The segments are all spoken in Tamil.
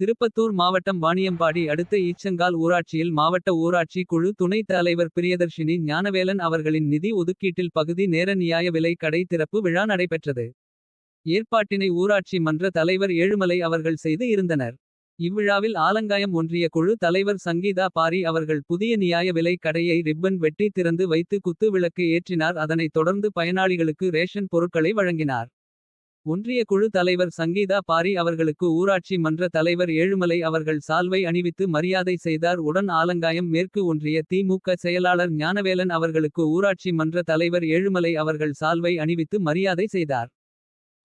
திருப்பத்தூர் மாவட்டம் வாணியம்பாடி அடுத்த ஈச்சங்கால் ஊராட்சியில் மாவட்ட ஊராட்சி குழு துணைத் தலைவர் பிரியதர்ஷினி ஞானவேலன் அவர்களின் நிதி ஒதுக்கீட்டில் பகுதி நேர நியாய விலை கடை திறப்பு விழா நடைபெற்றது. ஏற்பாட்டினை ஊராட்சி மன்ற தலைவர் ஏழுமலை அவர்கள் செய்து இருந்தனர். இவ்விழாவில் ஆலங்காயம் ஒன்றிய குழு தலைவர் சங்கீதா பாரி அவர்கள் புதிய நியாய விலை கடையை ரிப்பன் வெட்டி திறந்து வைத்து குத்து விளக்கு ஏற்றினார் அதனைத் தொடர்ந்து பயனாளிகளுக்கு ரேஷன் பொருட்களை வழங்கினார். ஒன்றிய குழு தலைவர் சங்கீதா பாரி அவர்களுக்கு ஊராட்சி மன்ற தலைவர் ஏழுமலை அவர்கள் சால்வை அணிவித்து மரியாதை செய்தார் உடன் ஆலங்காயம் மேற்கு ஒன்றிய திமுக செயலாளர் ஞானவேலன் அவர்களுக்கு ஊராட்சி மன்ற தலைவர் ஏழுமலை அவர்கள் சால்வை அணிவித்து மரியாதை செய்தார்.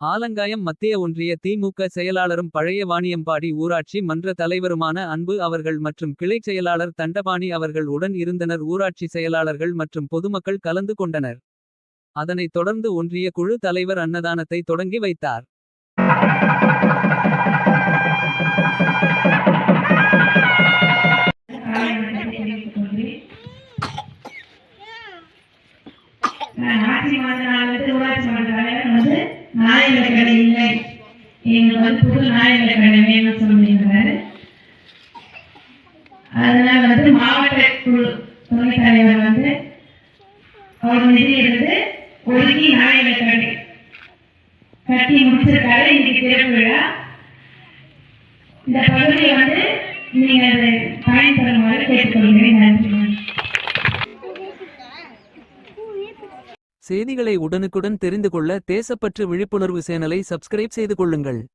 ஆலங்காயம் மத்திய ஒன்றிய திமுக செயலாளரும் பழைய வாணியம்பாடி ஊராட்சி மன்ற தலைவருமான அன்பு அவர்கள் மற்றும் கிளைச் செயலாளர் தண்டபாணி அவர்கள் உடன் இருந்தனர் ஊராட்சி செயலாளர்கள் மற்றும் பொதுமக்கள் கலந்து கொண்டனர். அதனைத் தொடர்ந்து ஒன்றிய குழு தலைவர் அன்னதானத்தை தொடங்கி வைத்தார். ஆட்சி ஊராட்சி மன்ற தலைவர் வந்து நாயகர் கடை இல்லை எங்களுக்கு வந்து புது நாயகர் கடை வேணும்னு அதனால வந்து மாவட்ட குழு துணைத் தலைவர் வந்து அவர் நிதி இருந்து ஒதுக்கி நாயகர் கட்டி கட்டி முடிச்சிருக்காரு இன்னைக்கு திறப்பு விழா. இந்த பகுதியை வந்து நீங்க அதை பயன்படுமாறு கேட்டுக்கொள்கிறேன். நன்றி செய்திகளை உடனுக்குடன் தெரிந்து கொள்ள தேசப்பற்று விழிப்புணர்வு சேனலை சப்ஸ்கிரைப் செய்து கொள்ளுங்கள்.